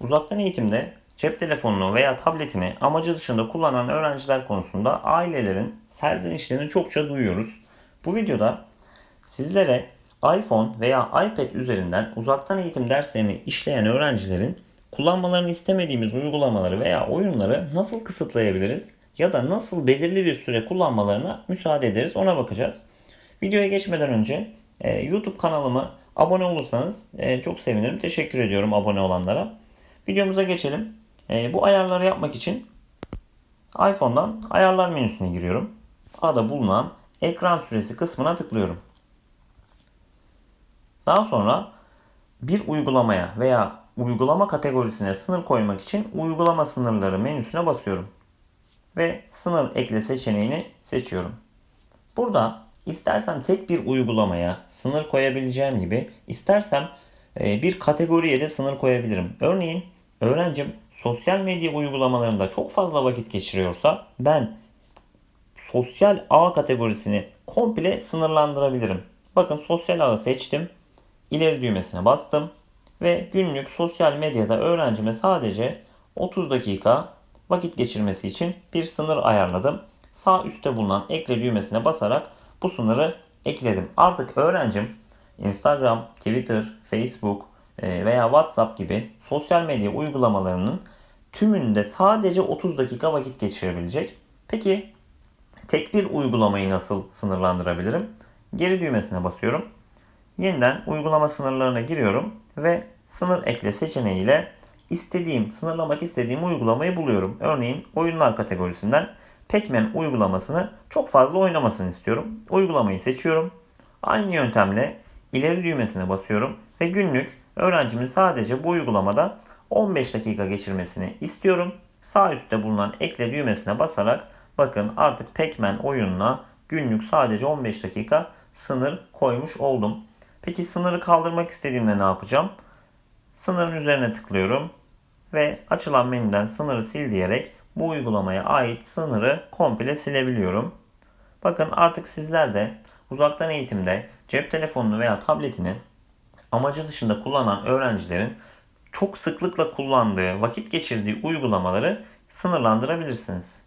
Uzaktan eğitimde cep telefonunu veya tabletini amacı dışında kullanan öğrenciler konusunda ailelerin serzenişlerini çokça duyuyoruz. Bu videoda sizlere iPhone veya iPad üzerinden uzaktan eğitim derslerini işleyen öğrencilerin kullanmalarını istemediğimiz uygulamaları veya oyunları nasıl kısıtlayabiliriz ya da nasıl belirli bir süre kullanmalarına müsaade ederiz ona bakacağız. Videoya geçmeden önce e, YouTube kanalıma abone olursanız e, çok sevinirim. Teşekkür ediyorum abone olanlara. Videomuza geçelim. E, bu ayarları yapmak için iPhone'dan ayarlar menüsüne giriyorum. A'da bulunan ekran süresi kısmına tıklıyorum. Daha sonra bir uygulamaya veya uygulama kategorisine sınır koymak için uygulama sınırları menüsüne basıyorum. Ve sınır ekle seçeneğini seçiyorum. Burada istersem tek bir uygulamaya sınır koyabileceğim gibi istersem e, bir kategoriye de sınır koyabilirim. Örneğin öğrencim sosyal medya uygulamalarında çok fazla vakit geçiriyorsa ben sosyal ağ kategorisini komple sınırlandırabilirim. Bakın sosyal ağı seçtim. İleri düğmesine bastım ve günlük sosyal medyada öğrencime sadece 30 dakika vakit geçirmesi için bir sınır ayarladım. Sağ üstte bulunan ekle düğmesine basarak bu sınırı ekledim. Artık öğrencim Instagram, Twitter, Facebook veya WhatsApp gibi sosyal medya uygulamalarının tümünde sadece 30 dakika vakit geçirebilecek. Peki tek bir uygulamayı nasıl sınırlandırabilirim? Geri düğmesine basıyorum. Yeniden uygulama sınırlarına giriyorum ve sınır ekle seçeneğiyle istediğim, sınırlamak istediğim uygulamayı buluyorum. Örneğin oyunlar kategorisinden Pac-Man uygulamasını çok fazla oynamasını istiyorum. Uygulamayı seçiyorum. Aynı yöntemle ileri düğmesine basıyorum ve günlük öğrencimin sadece bu uygulamada 15 dakika geçirmesini istiyorum. Sağ üstte bulunan ekle düğmesine basarak bakın artık Pac-Man oyununa günlük sadece 15 dakika sınır koymuş oldum. Peki sınırı kaldırmak istediğimde ne yapacağım? Sınırın üzerine tıklıyorum ve açılan menüden sınırı sil diyerek bu uygulamaya ait sınırı komple silebiliyorum. Bakın artık sizler de uzaktan eğitimde cep telefonunu veya tabletini amacı dışında kullanan öğrencilerin çok sıklıkla kullandığı, vakit geçirdiği uygulamaları sınırlandırabilirsiniz.